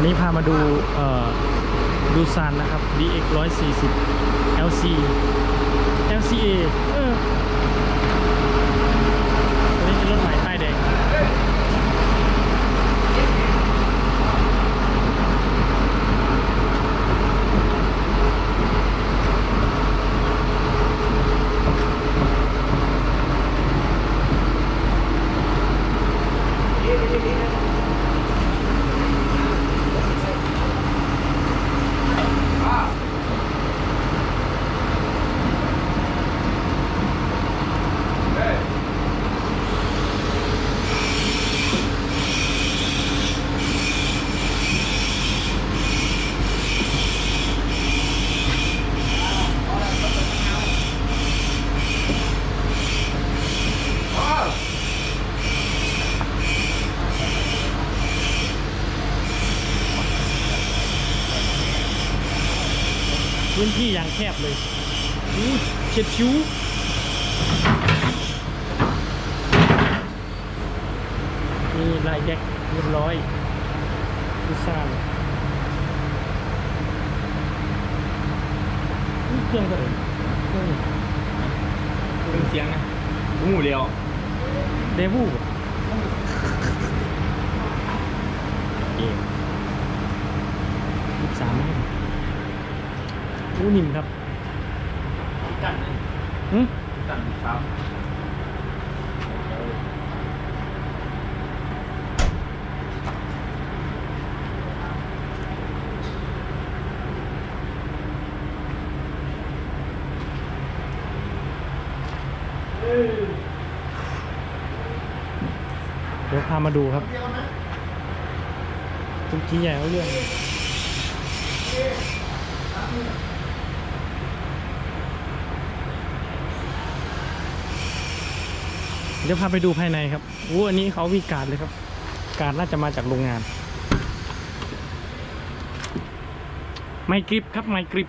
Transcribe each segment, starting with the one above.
วันนี้พามาดูดูซานนะครับ DX 140 LC LCA เออตัวนี้เป็นรถใหม่ พื้นที่อย่างแคบเลยอู้เฉียดชิวมีลายแจ็คเรียบร้อยดูซานนี่เครื่องก็เลยเครื่องเป็นเสียงนะหูเรียวเดวูเกมยี่สาม อู้นิ่มครับกันเลยหืมกันครับเดี๋ยวพามาดูครับทุกทีใหญ่เอาเรื่อง ดี๋ยวพาไปดูภายในครับโอ้อันนี้เขามีการเลยครับ การน่าจะมาจากโรงงาน ไมกริปครับไมกริป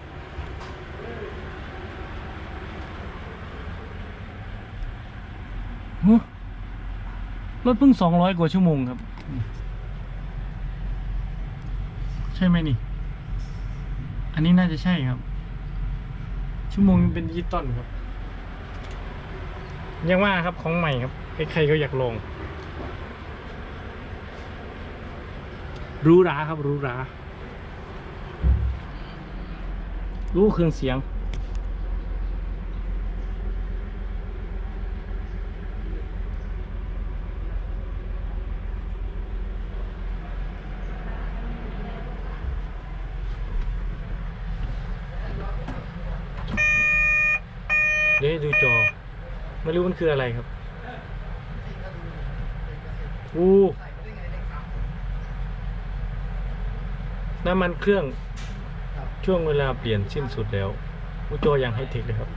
ฮะรถเพิ่งสองร้อยกว่าชั่วโมงครับ ใช่ไหมนี่ อันนี้น่าจะใช่ครับ ชั่วโมงยังเป็นดิจิตอลครับ ยังว่าครับของใหม่ครับใครๆก็อยากลองรู้ราครับรู้รารู้เครื่องเสียง เดี๋ยวให้ดูจอ ไม่รู้มัน คืออะไรครับอู้น้ำมันเครื่องช่วงเวลาเปลี่ยนสิ้นสุดแล้วอู้จอยังไฮเทคเลยครับ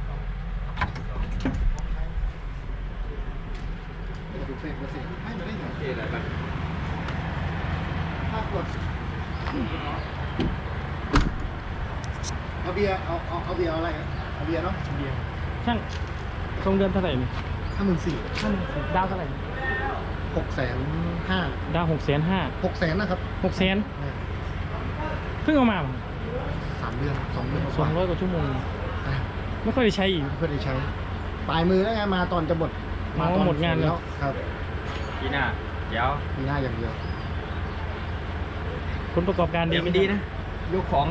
ดูเฟรมมาสิให้มาได้ไงโอเคเลยครับถ้ากดเอาเบียร์เอาเอาเอาเบียร์เอาอะไรครับเอาเบียร์เนาะเดียวช่างทรงเดือนเท่าไหร่นี่ ห้าหมื่นสี่ช่างดาวเท่าไหร่หกแสนห้าดาวหกแสนห้าหกแสนนะครับหกแสนเนี่ยเพิ่งเอามาสามเดือนสองเดือนสองร้อยกว่าชั่วโมงอะไม่ค่อยได้ใช้อีกเพื่อได้ใช้ ปลายมือแล้วไงมาตอนจะหมดอ๋อตอนหมดงานแล้วครับปีหน้าเดี๋ยวมีหน้าอย่างเดียวผลประกอบการดีเดี๋ยวไหมมันดีนะยกของ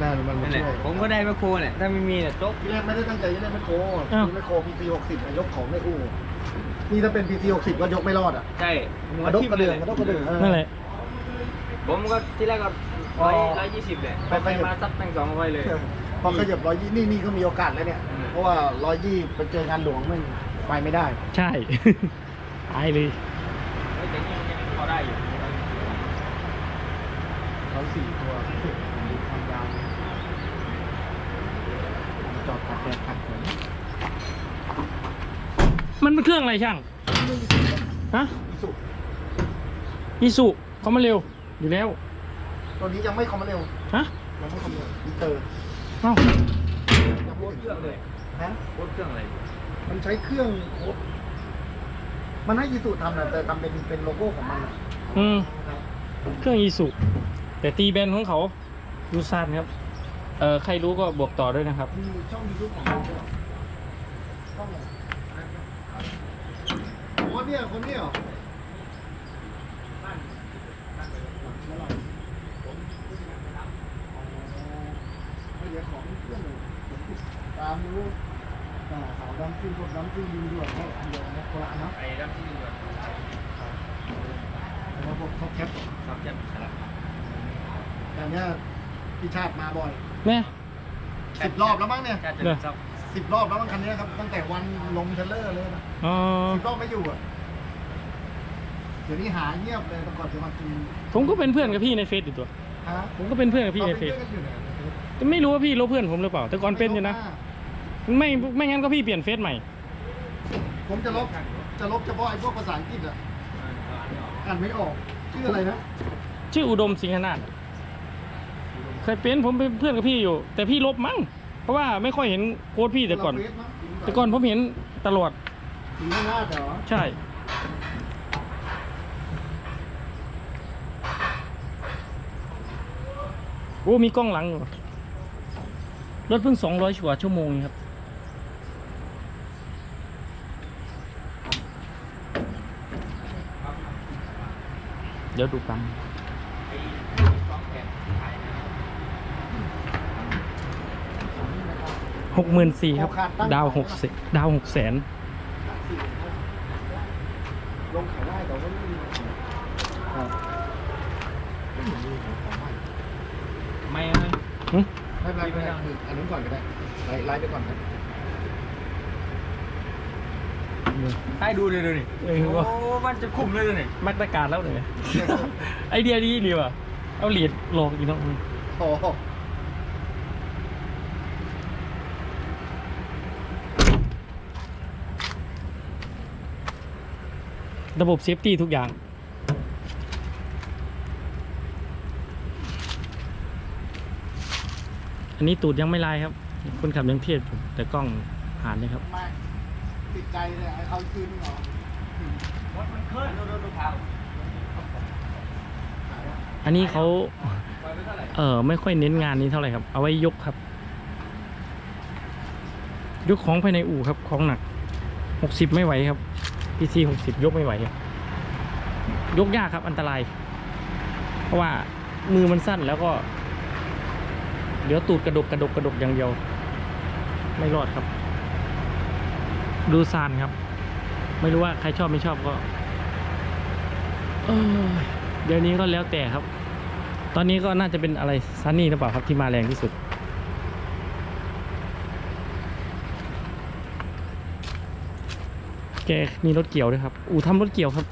ได้มันมานั่นแหละช่วยผมก็ได้แมคโครเนี่ยถ้าไม่มีเนี่ยโต๊ะทีแรกไม่ได้ตั้งใจจะได้ไมคโครมีไมคโคร PC หกสิบยกของไม่อู้นี่ถ้าเป็น PC หกสิบก็ยกไม่รอดอะใช่หัวกระดกทิ่มกระเลเดื่อยงกระดกกระเดื่องเออ นั่นแหละ ผมก็ที่แรกก็ร้อยร้อยยี่สิบเลยไปไปไป มาซัดตั้งสองร้อยเลย พอขยับร้อยยี่นี่นี่ก็มีโอกาสแล้วเนี่ย อืม เพราะว่าร้อยยี่ไปเจองานหลวงมันไปไม่ได้ ใช่ ตายเลย เฮ้ยแต่นี่มันยังพอได้อยู่ เขาสี่ตัวสุดดูความยาวจอดตัดแดดตัดฝน มัน เป็นเครื่องอะไรช่าง ฮะอีสุอีสุเขามาเร็ว อยู่แล้ว ตัวนี้ยังไม่คอมมาเร็ว ฮะ ยังไม่คอมมาเร็วอีเตอร์เอ้ายังโคไม่ตรเครื่องเลย ฮะ โคตรเครื่องอะไร มันใช้เครื่องโค้ดมันให้อีสุทำนะแต่ทำเป็นเป็นโลโก้ของมันอะอืม ครับเครื่องอีสุ แต่ตีแบนของเขาดูซานครับ เออใครรู้ก็บวกต่อด้วยนะครับ มีช่องยูทูบของเราด้วยเหรอช่องไหนโอ้ เนี่ยคนเนี้ยเหรอเดี๋ยวของเพื่อนเลยตามรู้อ่าสาวดำซิ่งพวกดำซิ่งดีด้วยให้อันเดียวนะคนละอันเนาะไอ้ดำที่นี่ก่อนแล้วพวกท็อปแคปชอบเจ็บสลับแต่เนี้ยพี่ชาติมาบ่อยแม่สิบรอบแล้วมั้งเนี่ยแค่จะชอบสิบรอบแล้วมั้งคันนี้ครับตั้งแต่วันลงเทรลเลอร์เลยนะอ๋อสิบรอบไม่อยู่อะ เดี๋ยวนี้หาเงียบเลยแต่ก่อนจะมากินผมก็เป็นเพื่อนกับพี่ในเฟซอยู่ตัว ฮะผมก็เป็นเพื่อนกับพี่เราในเป็นเฟซเพื่อนกันอยู่เนี่ยแต่ไม่รู้ว่าพี่ลบเพื่อนผมหรือเปล่า แต่ก่อนเป็นอยู่นะ ไม่ไม่งั้นก็พี่เปลี่ยนเฟซใหม่ ผมจะลบจะลบเฉพาะไอ้พวกภาษาอังกฤษอะอ่านไม่ออกชื่ออะไรนะชื่ออุดมสิงหนาถเคยเป็นผมเป็นเพื่อนกับพี่อยู่ แต่พี่ลบมั้ง เพราะว่าไม่ค่อยเห็นโพสต์พี่แต่ก่อน เราเฟซมั้งแต่ก่อนผมเห็นตลอดสีหน้าแต่เหรอใช่ โอ้ มีกล้องหลังอยู่ รถเพิ่งสองร้อยกว่าชั่วโมงครับ เดี๋ยวดูกันหกหมื่นสี่ครับ ดาวหกสิดาวหกแสน ลงขายได้แต่ว่าไม่มีครับไม่เห็นมีของใหม่ ไม่ไม่ หึ ไม่เป็นไรไม่เป็นไรอันนู้นก่อนก็ได้ไล่ไล่ไปก่อนครับให้ดูเลยดูดิเออว่าโอ้ มันจะคุ้มเลยนี่มาตรการแล้วเลยไอเดียดีดีว่ะ เอาเหรียญลองอีกเน้องโอ้โหระบบเซฟตี้ทุกอย่าง นนี้ตูดยังไม่ลายครับ คนขับยังเทียบอยู่แต่กล้องผ่านเลยครับ ไม่ติดใจเลยเอาคืนเหรอรถมันเคลื่อนดูดูดูเท้าอันนี้เขาปล่อยไปเท่าไหร่เออไม่ค่อยเน้นงานนี้เท่าไหร่ครับ เอาไว้ยกครับ ยกของภายในอู่ครับ ของหนักหกสิบไม่ไหวครับพีซีหกสิบยกไม่ไหวครับยกยากครับอันตราย เพราะว่ามือมันสั้นแล้วก็ เดี๋ยวตูดกระดกกระดกกระดกอย่างเดียว ไม่รอดครับ ดูซานครับ ไม่รู้ว่าใครชอบไม่ชอบก็เอ้ยเดี๋ยวนี้ก็แล้วแต่ครับ ตอนนี้ก็น่าจะเป็นอะไรซันนี่หรือเปล่าครับที่มาแรงที่สุดแกมีรถเกี่ยวด้วยครับ อู่ทำรถเกี่ยวครับ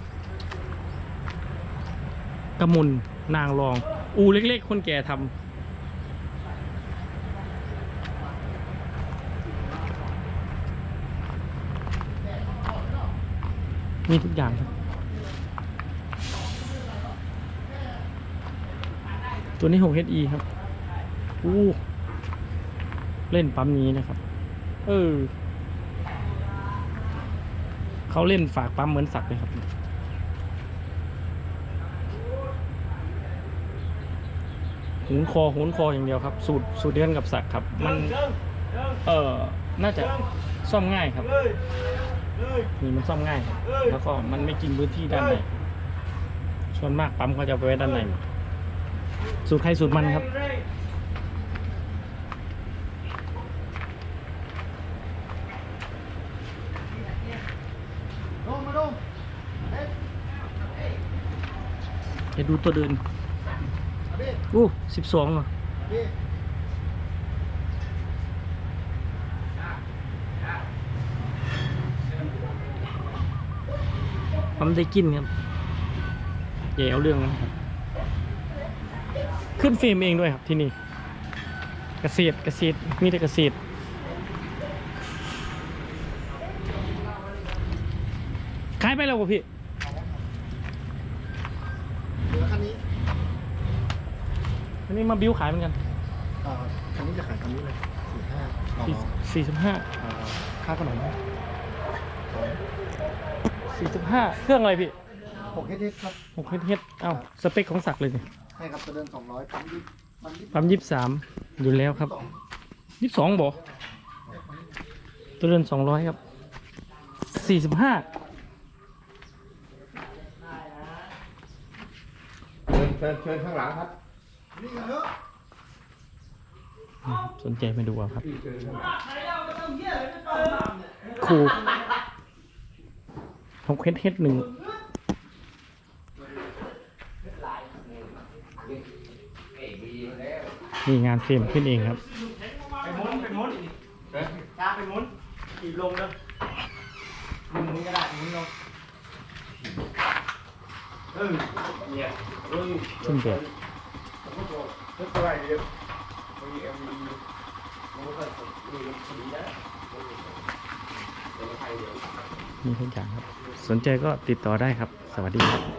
กระมุนนางรอง อู่เล็ก ๆ คนแก่ทำ มีทุกอย่างครับ ตัวนี้ 6HE ครับ อู้ เล่นปั๊มนี้นะครับ เออ เขาเล่นฝากปั๊มเหมือนสักเลยครับหุนคอหุนคออย่างเดียวครับ สูตรสูตรเดียวกันกับสักครับ มัน เออน่าจะซ่อมง่ายครับ นี่มันซ่อมง่ายครับแล้วก็มันไม่กินพื้นที่ด้านในส่วนมากปั๊มเขาจะเอาไปไว้ด้านในหมดสูตรใครสูตรมันครับลงมาลงเอ๊ะจะดูตัวเดินเอาดิอู้สิบสองเหรอ เอาดิ ปั๊มได้กินครับใหญ่เอาเรื่องนะครับ ขึ้นเฟรมเองด้วยครับที่นี่เกษตรเกษตรมีแต่เกษตรขายไปแล้วป่ะพี่เหลือคันนี้อันนี้มาบิ้วขายเหมือนกันอ่าคันนี้จะขายคันนี้เลยสี่ห้าอ๋อสี่สิบห้าอ่าค่าขนม สี่สิบห้าเครื่องอะไรพี่หกเฮ็ดครับหกเฮ็ดเฮ็ดเอ้าสเปคของสักดิ์เลยเนี่ยใช่ครับตัวเดินสองร้อยปั๊มยี่ปั๊มยี่ปั๊มยี่สามอยู่แล้วครับยี่สองบอกตัวเดินสองร้อยครับสี่สิบห้าเชิญเชิญเชิญข้างหลังครับนี่กันเถอะสนใจมาดูเอาครับ พี่เชิญข้างหลัง ครู ทงเฮ็ดเฮ็ดหนึ่งนี่งานเฟรมขึ้นเองครับ ไปมุนไปมุนช้าไปมุนขีบลงเด้อมุนนี้ก็ได้มุนลงเออเนี่ยเออขึ้นแบบ rất có ai đi Có gì em đi Nó có thật Đi nó chỉ đó Để nó thay được มีทุกอย่างครับ สนใจก็ติดต่อได้ครับ สวัสดีครับ